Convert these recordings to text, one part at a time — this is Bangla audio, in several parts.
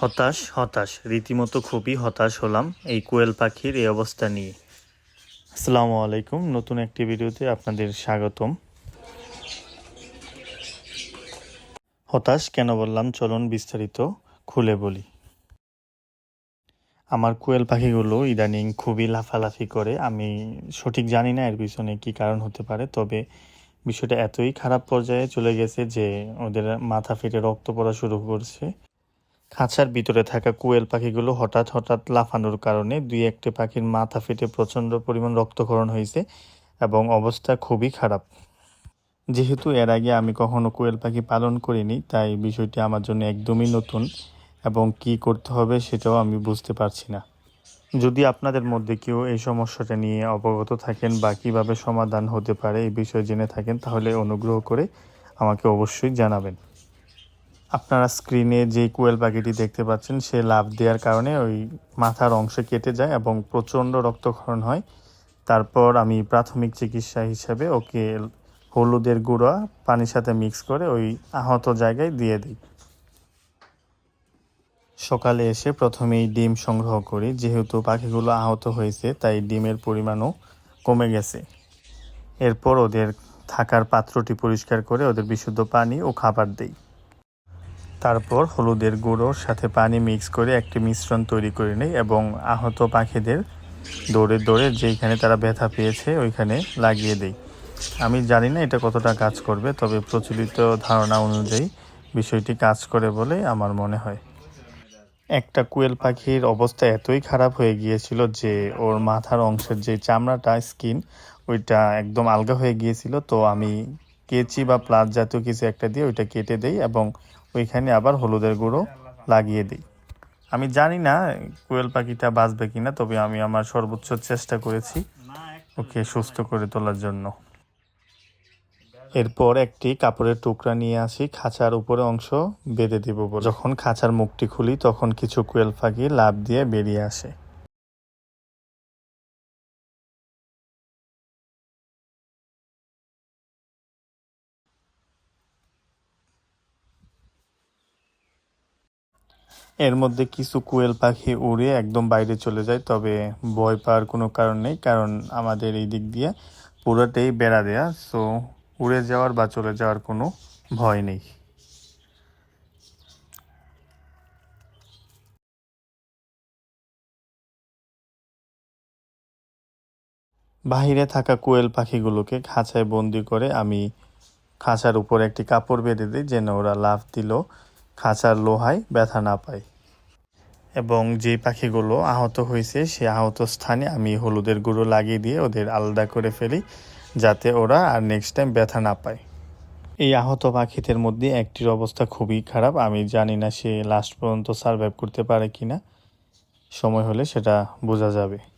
হতাশ হতাশ। রীতিমতো খুবই হতাশ হলাম এই কোয়েল পাখির এই অবস্থা নিয়ে। আসসালামু আলাইকুম, নতুন একটি ভিডিওতে আপনাদের স্বাগতম। হতাশ কেন বললাম? চলুন বিস্তারিত খুলে বলি। আমার কোয়েল পাখিগুলো ইদানিং খুবই লাফালাফি করে। আমি সঠিক জানি না এর পিছনে কি কারণ হতে পারে, তবে বিষয়টা এতই খারাপ পর্যায়ে চলে গেছে যে ওদের মাথা ফেটে রক্ত পড়া শুরু করছে। খাঁচার ভিতরে থাকা কোয়েল পাখিগুলো হঠাৎ হঠাৎ লাফানোর কারণে দুই একটি পাখির মাথা ফেটে প্রচণ্ড পরিমাণ রক্তক্ষরণ হয়েছে এবং অবস্থা খুবই খারাপ। যেহেতু এর আগে আমি কখনো কোয়েল পাখি পালন করিনি, তাই বিষয়টি আমার জন্য একদমই নতুন এবং কি করতে হবে সেটাও আমি বুঝতে পারছি না। যদি আপনাদের মধ্যে কেউ এই সমস্যাটা নিয়ে অবগত থাকেন বা কীভাবে সমাধান হতে পারে এই বিষয়ে জেনে থাকেন, তাহলে অনুগ্রহ করে আমাকে অবশ্যই জানাবেন। আপনারা স্ক্রিনে যে কোয়েল পাখিটি দেখতে পাচ্ছেন, সে লাভ দেওয়ার কারণে ওই মাথার অংশ কেটে যায় এবং প্রচণ্ড রক্তক্ষরণ হয়। তারপর আমি প্রাথমিক চিকিৎসা হিসেবে ওকে হলুদের গুঁড়া, পানির সাথে মিক্স করে ওই আহত জায়গায় দিয়ে দিই। সকালে এসে প্রথমেই ডিম সংগ্রহ করি। যেহেতু পাখিগুলো আহত হয়েছে, তাই ডিমের পরিমাণও কমে গেছে। এরপর ওদের থাকার পাত্রটি পরিষ্কার করে ওদের বিশুদ্ধ পানি ও খাবার দেই। তারপর হলুদের গুঁড়োর সাথে পানি মিক্স করে একটি মিশ্রণ তৈরি করে নিই এবং আহত পাখিদের দৌড়ে দৌড়ে যেইখানে তারা ব্যথা পেয়েছে, ওইখানে লাগিয়ে দেই। আমি জানি না এটা কতটা কাজ করবে, তবে প্রচলিত ধারণা অনুযায়ী বিষয়টি কাজ করে বলে আমার মনে হয়। একটা কুয়েল পাখির অবস্থা এতই খারাপ হয়ে গিয়েছিল যে ওর মাথার অংশের যে চামড়াটা, স্কিন, ওইটা একদম আলগা হয়ে গিয়েছিল। তো আমি কেচি বা প্লাস জাতীয় কিছু একটা দিয়ে ওইটা কেটে দেই এবং ওইখানে আবার হলুদের গুঁড়ো লাগিয়ে দিই। আমি জানি না কোয়েল পাখিটা বাঁচবে কি না তবে আমি আমার সর্বোচ্চ চেষ্টা করেছি ওকে সুস্থ করে তোলার জন্য। এরপর একটি কাপড়ের টুকরা নিয়ে আসি, খাঁচার উপরে অংশ বেঁধে দিব। যখন খাঁচার মুখটি খুলি, তখন কিছু কোয়েল পাখি লাভ দিয়ে বেরিয়ে আসে। এর মধ্যে কিছু কোয়েল পাখি উড়ে একদম বাইরে চলে যায়, তবে ভয় পাওয়ার কোনো কারণ নেই, কারণ আমাদের এই দিক দিয়ে পুরোটাই বেড়া দেয়া সো উড়ে যাওয়ার বা চলে যাওয়ার কোনো ভয় নেই। বাহিরে থাকা কোয়েল পাখিগুলোকে খাঁচায় বন্দি করে আমি খাঁচার উপর একটি কাপড় বেঁধে দিই, যেন ওরা লাফ দিল। খাঁচার লোহায় ব্যথা না পায়। এবং যে পাখিগুলো আহত হয়েছে, সে আহত স্থানে আমি হলুদের গুঁড়ো লাগিয়ে দিয়ে ওদের আলাদা করে ফেলি, যাতে ওরা আর নেক্সট টাইম ব্যথা না পায়। এই আহত পাখিদের মধ্যে একটির অবস্থা খুবই খারাপ, আমি জানি না সে লাস্ট পর্যন্ত সার্ভাইভ করতে পারে কি না সময় হলে সেটা বোঝা যাবে।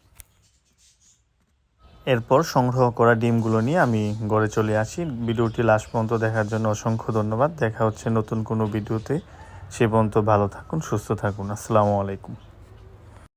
এরপর সংগ্রহ করা ডিমগুলো নিয়ে আমি ঘরে চলে আসি। ভিডিওটি লাস্ট পর্যন্ত দেখার জন্য অসংখ্য ধন্যবাদ। দেখা হচ্ছে নতুন কোনো ভিডিওতে। সে পর্যন্ত ভালো থাকুন, সুস্থ থাকুন। আসসালামু আলাইকুম।